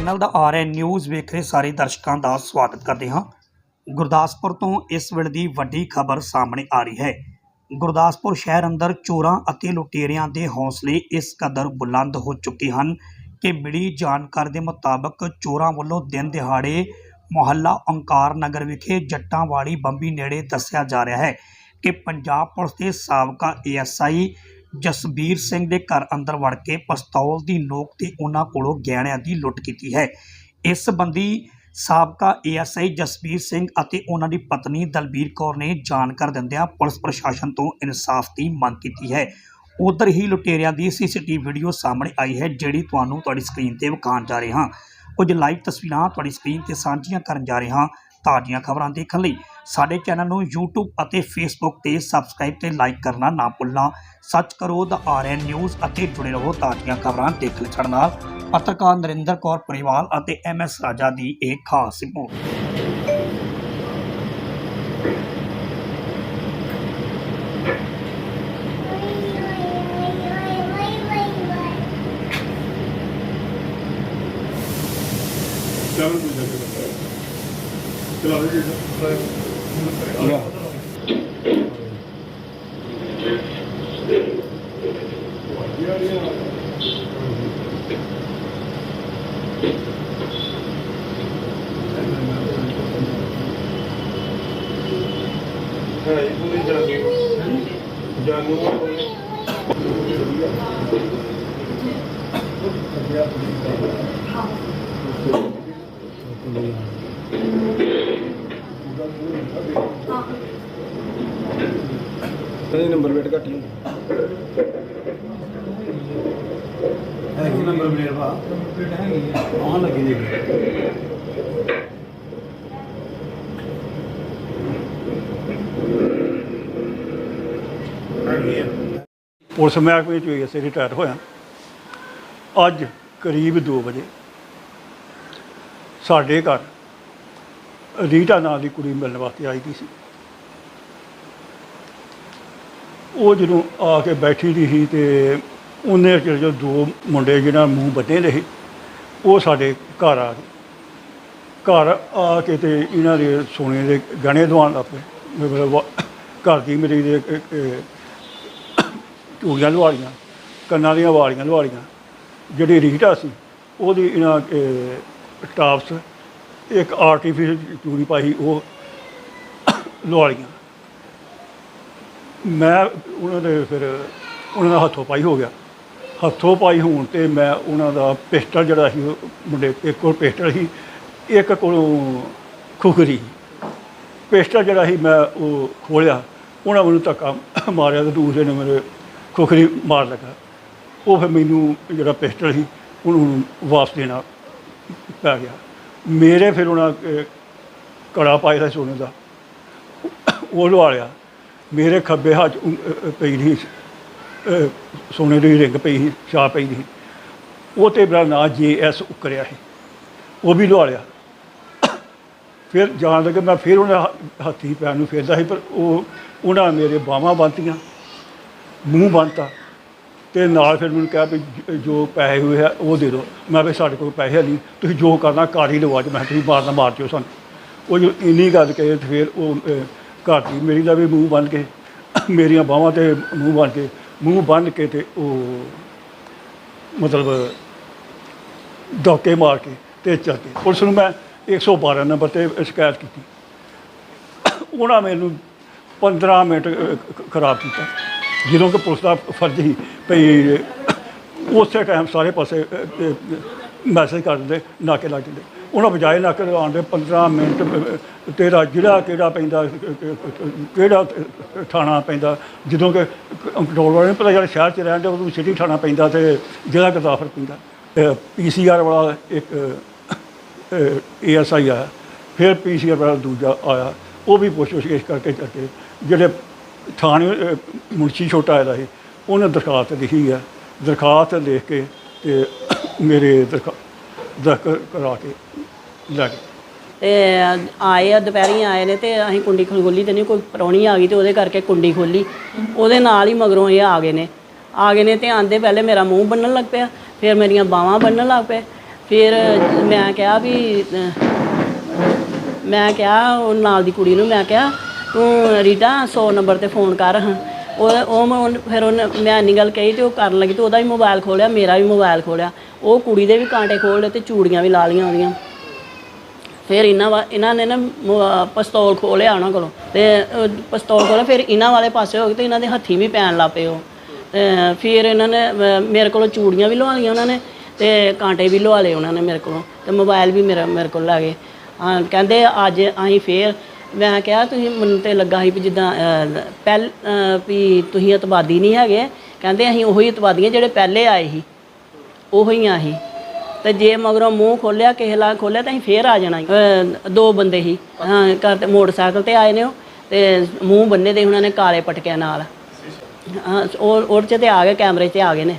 Channel ਦਾ RN news ਵੇਖ ਰਹੇ ਸਾਰੇ ਦਰਸ਼ਕਾਂ ਦਾ ਸਵਾਗਤ ਕਰਦੇ ਹਾਂ। ਗੁਰਦਾਸਪੁਰ ਤੋਂ ਇਸ ਵੇਲੇ ਦੀ ਵੱਡੀ ਖਬਰ ਸਾਹਮਣੇ ਆ ਰਹੀ ਹੈ। ਗੁਰਦਾਸਪੁਰ ਸ਼ਹਿਰ ਅੰਦਰ ਚੋਰਾਂ ਅਤੇ ਲੁਟੇਰਿਆਂ ਦੇ ਹੌਸਲੇ ਇਸ ਕਦਰ ਬੁਲੰਦ ਹੋ ਚੁੱਕੇ ਹਨ ਕਿ ਮਿਲੀ ਜਾਣਕਾਰੀ ਦੇ ਮੁਤਾਬਕ ਚੋਰਾਂ ਵੱਲੋਂ ਦਿਨ ਦਿਹਾੜੇ ਮੁਹੱਲਾ ਓੰਕਾਰ ਨਗਰ ਵਿਖੇ ਜੱਟਾਂ ਵਾਲੀ ਬੰਬੀ ਨੇੜੇ ਦੱਸਿਆ ਜਾ ਰਿਹਾ ਹੈ ਕਿ ਪੰਜਾਬ ਪੁਲਿਸ ਦੇ ਸਾਬਕਾ ਏਐਸਆਈ ਜਸਬੀਰ ਸਿੰਘ ਦੇ ਘਰ ਅੰਦਰ ਵੜ ਕੇ ਪਿਸਤੌਲ ਦੀ ਨੋਕ ਤੇ ਉਹਨਾਂ ਕੋਲੋਂ ਗਹਿਣਿਆਂ ਦੀ ਲੁੱਟ ਕੀਤੀ ਹੈ। ਇਸ ਸੰਬੰਧੀ ਸਾਬਕਾ ਏਐਸਆਈ ਜਸਬੀਰ ਸਿੰਘ ਅਤੇ ਉਹਨਾਂ ਦੀ ਪਤਨੀ ਦਲਬੀਰ ਕੌਰ ਨੇ ਜਾਣਕਾਰੀ ਦਿੰਦਿਆਂ ਪੁਲਿਸ ਪ੍ਰਸ਼ਾਸਨ ਤੋਂ ਇਨਸਾਫ ਦੀ ਮੰਗ ਕੀਤੀ ਹੈ। ਉਧਰ ਹੀ ਲੁਟੇਰਿਆਂ ਦੀ ਸੀਸੀਟੀਵੀ ਵੀਡੀਓ ਸਾਹਮਣੇ ਆਈ ਹੈ, ਜਿਹੜੀ ਤੁਹਾਨੂੰ ਤੁਹਾਡੀ ਸਕਰੀਨ ਤੇ ਵਿਖਾਉਣ ਜਾ ਰਹੇ ਹਾਂ। ਕੁਝ ਲਾਈਵ ਤਸਵੀਰਾਂ ਤੁਹਾਡੀ ਸਕਰੀਨ ਤੇ ਸਾਂਝੀਆਂ ਕਰਨ ਜਾ ਰਹੇ ਹਾਂ ਤਾਜ਼ੀਆਂ ਖਬਰਾਂ ਦੇਖਣ ਲਈ। ਸਾਡੇ ਚੈਨਲ ਨੂੰ YouTube ਅਤੇ Facebook ਤੇ ਸਬਸਕ੍ਰਾਈਬ ਤੇ ਲਾਈਕ ਕਰਨਾ ਨਾ ਭੁੱਲਣਾ। ਸੱਚ ਕਰੋ ਦਾ ਆਰਐਨ ਨਿਊਜ਼ ਅਤੇ ਜੁੜੇ ਰਹੋ ਤਾਜ਼ੀਆਂ ਖਬਰਾਂ ਦੇਖਣ ਛੜ ਨਾਲ। ਪੱਤਰਕਾਰ ਨਰਿੰਦਰ ਕੌਰ ਪਰਿਵਾਲ ਅਤੇ ਐਮਐਸ ਰਾਜਾ ਦੀ ਇਹ ਖਾਸ ਰਿਪੋਰਟ। ਚੱਲ ਤੂੰ ਜਾ ਕੇ ਚਲਾ ਦੇ ਜੀ ਹੈ ਇਹ ਪੂਰੀ ਜਾਨੂ ਕਦੇ ਨੰਬਰ ਪਲੇਟ ਘੱਟ ਹੀ ਹੈਗੀ ਨੰਬਰ ਪਲੇਟ ਭਾ ਪਲੇਟ ਹੈਗੀ ਆ ਆਹ ਲੱਗੀ ਜੀ ਪੁਲਿਸ ਮਹਿਕਮੇ ਚ ਹੋਈ ਅਸੀਂ ਰਿਟਾਇਰ ਹੋਇਆ ਅੱਜ ਕਰੀਬ 2 ਵਜੇ ਸਾਡੇ ਘਰ ਰੀਟਾ ਨਾਂ ਦੀ ਕੁੜੀ ਮਿਲਣ ਵਾਸਤੇ ਆਈ ਦੀ ਸੀ। ਉਹ ਜਦੋਂ ਆ ਕੇ ਬੈਠੀ ਦੀ ਸੀ ਤੇ ਉਹਨੇ ਜਿਹੜੇ ਜੋ ਦੋ ਮੁੰਡੇ ਜਿਹਨਾਂ ਮੂੰਹ ਬੱਧੇ ਦੇ ਸੀ ਉਹ ਸਾਡੇ ਘਰ ਆ ਗਏ। ਘਰ ਆ ਕੇ ਤੇ ਇਹਨਾਂ ਦੇ ਸੋਨੇ ਦੇ ਗਹਿਣੇ ਦਵਾਉਣ ਲੱਗ ਪਏ। ਮਤਲਬ ਵਾ- ਘਰ ਦੀ ਮੇਰੀ ਦੇ ਚੂੜੀਆਂ ਲਵਾਲੀਆਂ, ਕੰਨਾਂ ਦੀਆਂ ਵਾਲੀਆਂ ਲਵਾਲੀਆਂ। ਜਿਹੜੀ ਰੀਟਾ ਸੀ, ਉਹਦੀ ਇਹਨਾਂ ਟਾਪਸ ਇੱਕ ਆਰਟੀਫੀਸ਼ਲ ਚੂੜੀ ਪਾਈ ਉਹ ਲਵਾਲੀਆਂ ਮੈਂ ਉਹਨਾਂ ਦੇ ਫਿਰ ਉਹਨਾਂ ਦਾ ਹੱਥੋਂ ਪਾਈ ਹੋ ਗਿਆ। ਹੱਥੋਂ ਪਾਈ ਹੋਣ ਤੇ ਮੈਂ ਉਹਨਾਂ ਦਾ ਪਿਸਟਲ ਜਿਹੜਾ ਸੀ ਉਹ ਮੁੰਡੇ ਇੱਕ ਕੋਲ ਪਿਸਟਲ ਸੀ, ਇੱਕ ਕੋਲੋਂ ਖੁਖਰੀ ਪਿਸਟਲ ਜਿਹੜਾ ਸੀ ਮੈਂ ਉਹ ਖੋਲਿਆ, ਉਹਨਾਂ ਮੈਨੂੰ ਧੱਕਾ ਮਾਰਿਆ ਤੇ ਦੂਸਰੇ ਨੇ ਮੇਰੇ ਖੁਖਰੀ ਮਾਰ ਲੱਗਾ। ਉਹ ਫਿਰ ਮੈਨੂੰ ਜਿਹੜਾ ਪਿਸਟਲ ਸੀ, ਉਹਨੂੰ ਵਾਪਸ ਦੇਣਾ ਪੈ ਗਿਆ। ਮੇਰੇ ਫਿਰ ਉਹਨਾਂ ਅਹ, ਕੜਾ ਪਾਇਆ ਸੀ ਸੋਨੇ ਦਾ। ਉਹ ਲਵਾ ਲਿਆ। ਮੇਰੇ ਖੱਬੇ ਹੱਥ ਪਈ ਨਹੀਂ ਸੋਨੇ ਦੀ ਰਿੰਗ ਪਈ ਸੀ ਛਾਂ ਪਈ ਸੀ। ਉਹ ਤੇ ਮੇਰਾ ਨਾਂ ਜੇ ਐਸ ਉਕਰਿਆ ਸੀ। ਉਹ ਵੀ ਲਵਾ ਲਿਆ। ਫਿਰ ਜਾਣ ਲੱਗੇ ਮੈਂ ਫਿਰ ਉਹਨਾਂ ਹ- ਹੱਥੀ ਪੈਰ ਨੂੰ ਫੇਰਦਾ ਸੀ ਪਰ ਉਹ ਉਹਨਾਂ ਮੇਰੇ ਬਾਹਾਂ ਬੰਨ੍ਹਤੀਆਂ ਮੂੰਹ ਬੰਨਤਾ। ਤੇ ਨਾਲ ਫਿਰ ਮੈਨੂੰ ਕਿਹਾ ਵੀ ਜੋ ਪੈਸੇ ਹੋਏ ਆ, ਉਹ ਦੇ ਦਿਓ। ਮੈਂ ਵੀ ਸਾਡੇ ਕੋਲ ਪੈਸੇ ਨਹੀਂ ਤੁਸੀਂ ਜੋ ਕਰਨਾ ਕਰ ਹੀ ਲਓ ਅੱਜ ਮੈਂ ਕਿਹਾ ਤੁਸੀਂ ਮਾਰਨਾ ਮਾਰ ਦਿਓ ਸਾਨੂੰ। ਉਹ ਜੋ ਇੰਨੀ ਗੱਲ ਕਹੇ ਤੇ ਫਿਰ ਉਹ ਘਰ ਦੀ ਮੇਰੀ ਦਾ ਵੀ ਮੂੰਹ ਬੰਨ ਕੇ, ਮੇਰੀਆਂ ਬਾਹਾਂ ਤੇ ਮੂੰਹ ਬੰਨ ਕੇ, ਮੂੰਹ ਬੰਨ ਕੇ ਤੇ ਉਹ, ਮਤਲਬ ਡੋਕੇ ਮਾਰ ਕੇ ਤੇ ਚੱਲ ਗਏ। ਪੁਲਿਸ ਨੂੰ ਮੈਂ 112 ਨੰਬਰ ਤੇ ਸ਼ਿਕਾਇਤ ਕੀਤੀ। ਉਹਨਾਂ ਮੈਨੂੰ 15 ਮਿੰਟ ਖਰਾਬ ਕੀਤਾ। ਜਦੋਂ ਕਿ ਪੁਲਿਸ ਦਾ ਫਰਜ਼ ਸੀ ਭਈ, ਉਸੇ ਟਾਈਮ ਸਾਰੇ ਪਾਸੇ ਮੈਸੇਜ ਕਰ ਦਿੰਦੇ, ਨਾਕੇ ਲੱਗ ਜਾਂਦੇ। ਉਹਨਾਂ ਬਜਾਏ ਨਾਕੇ ਲਗਾਉਣ ਦੇ 15 ਮਿੰਟ ਤੇਰਾ ਜਿਹੜਾ ਕਿਹੜਾ ਪੈਂਦਾ ਕਿਹੜਾ ਥਾਣਾ ਪੈਂਦਾ, ਜਦੋਂ ਕਿ ਕੰਟਰੋਲ ਵਾਲੇ ਨੂੰ ਪਤਾ ਯਾਰ ਸ਼ਹਿਰ 'ਚ ਰਹਿੰਦੇ ਉਦੋਂ ਸਿਟੀ ਥਾਣਾ ਪੈਂਦਾ ਤੇ ਜ਼ਿਲ੍ਹਾ ਗਦਾਫਰ ਪੈਂਦਾ। ਪੀਸੀਆਰ ਵਾਲਾ ਇੱਕ ਏਐਸਆਈ ਆਇਆ। ਫਿਰ ਪੀਸੀਆਰ ਵਾਲਾ ਦੂਜਾ ਆਇਆ। ਉਹ ਵੀ ਪੁੱਛ ਪੁੱਛ ਕਰਕੇ ਕਰਕੇ ਜਿਹੜੇ ਥਾਣੇ ਮੁਨਸ਼ੀ ਛੋਟਾ ਆਇਆ ਸੀ ਉਹਨੇ ਦਰਖਾਸਤ ਲਿਖੀ ਹੈ। ਦਰਖਾਸਤ ਲਿਖ ਕੇ ਤੇ ਮੇਰੇ ਦਰਖਾ ਕਰਾ ਕੇ ਲੈ ਗਏ। ਤੇ ਆਏ ਆ, ਦੁਪਹਿਰੀ ਆਏ ਨੇ ਤੇ ਅਸੀਂ ਕੁੰਡੀ ਖੋਲੀ ਤੇ ਨਹੀਂ, ਕੋਈ ਪ੍ਰਾਹੁਣੀ ਆ ਗਈ ਤੇ ਉਹਦੇ ਕਰਕੇ ਕੁੰਡੀ ਖੋਲੀ। ਉਹਦੇ ਨਾਲ ਹੀ ਮਗਰੋਂ ਇਹ ਆ ਗਏ ਨੇ। ਆ ਗਏ ਨੇ ਤੇ ਆਂਦੇ ਪਹਿਲੇ ਮੇਰਾ ਮੂੰਹ ਬੰਨਣ ਲੱਗ ਪਿਆ, ਫਿਰ ਮੇਰੀਆਂ ਬਾਹਾਂ ਬੰਨਣ ਲੱਗ ਪਏ। ਫਿਰ ਮੈਂ ਕਿਹਾ ਵੀ, ਮੈਂ ਕਿਹਾ ਉਹ ਨਾਲ ਦੀ ਕੁੜੀ ਨੂੰ, ਮੈਂ ਕਿਹਾ, ਤੂੰ ਰੀਟਾ 100 ਨੰਬਰ ਤੇ ਫੋਨ ਕਰ ਹਾਂ। ਉਹ ਉਹ ਮੈਂ ਉਹਨ- ਫਿਰ ਉਹਨੇ ਮੈਂ ਇੰਨੀ ਗੱਲ ਕਹੀ ਤੇ ਉਹ ਕਰਨ ਲੱਗੀ ਤੇ ਉਹਦਾ ਵੀ ਮੋਬਾਈਲ ਖੋਲਿਆ ਮੇਰਾ ਵੀ ਮੋਬਾਈਲ ਖੋਲਿਆ। ਉਹ ਕੁੜੀ ਦੇ ਵੀ ਕਾਂਟੇ ਖੋਲ ਲਏ ਤੇ ਚੂੜੀਆਂ ਵੀ ਲਾ ਲਈਆਂ ਉਹਦੀਆਂ। ਫਿਰ ਇਹਨਾਂ ਵਾ ਇਹਨਾਂ ਨੇ ਨਾ ਮ- ਪਿਸਤੌਲ ਖੋਲਿਆ ਉਹਨਾਂ ਕੋਲੋਂ ਤੇ ਅਹ, ਪਿਸਤੌਲ ਖੋਲਿਆ ਫਿਰ ਇਹਨਾਂ ਵਾਲੇ ਪਾਸੇ ਹੋ ਗਏ ਤੇ ਇਹਨਾਂ ਦੇ ਹੱਥੀ ਵੀ ਪੈਣ ਲੱਗ ਪਏ ਉਹ। ਤੇ ਫਿਰ ਇਹਨਾਂ ਨੇ ਅਹ, ਮੇਰੇ ਕੋਲੋਂ ਚੂੜੀਆਂ ਵੀ ਲਵਾ ਲਈਆਂ ਉਹਨਾਂ ਨੇ ਤੇ ਕਾਂਟੇ ਵੀ ਲਵਾ ਲਏ ਉਹਨਾਂ ਨੇ ਮੇਰੇ ਕੋਲੋਂ ਤੇ ਮੋਬਾਈਲ ਵੀ ਮੇਰਾ ਮੇਰੇ ਕੋਲ ਲੈ ਗਏ। ਹਾਂ ਕਹਿੰਦੇ ਅੱਜ ਅਸੀਂ ਫੇਰ ਮੈਂ ਕਿਹਾ ਤੁਸੀਂ ਮੈਨੂੰ ਤੇ ਲੱਗਾ ਸੀ ਵੀ ਜਿੱਦਾਂ ਪਹਿਲ ਵੀ ਤੁਸੀਂ ਅਤਵਾਦੀ ਨਹੀਂ ਹੈਗੇ। ਕਹਿੰਦੇ ਅਸੀਂ ਉਹੀ ਇਤਵਾਦੀਆਂ ਜਿਹੜੇ ਪਹਿਲੇ ਆਏ ਸੀ, ਉਹੀ ਆ ਅਸੀਂ। ਤੇ ਜੇ ਮਗਰੋਂ ਮੂੰਹ ਖੋਲਿਆ ਕਿਸੇ ਲਾ ਖੋਲਿਆ ਤਾਂ ਅਸੀਂ ਫੇਰ ਆ ਜਾਣਾ ਦੋ ਬੰਦੇ ਸੀ। ਹਾਂ, ਘਰ ਤੇ ਮੋਟਰਸਾਈਕਲ ਤੇ ਆਏ ਨੇ ਉਹ। ਤੇ ਮੂੰਹ ਬੰਨੇ ਦੇ ਉਹਨਾਂ ਨੇ ਕਾਲੇ ਪਟਕਿਆਂ ਨਾਲ। ਉਹ ਉਹ 'ਚ ਤੇ ਆ ਗਏ, ਕੈਮਰੇ 'ਚ ਆ ਗਏ ਨੇ।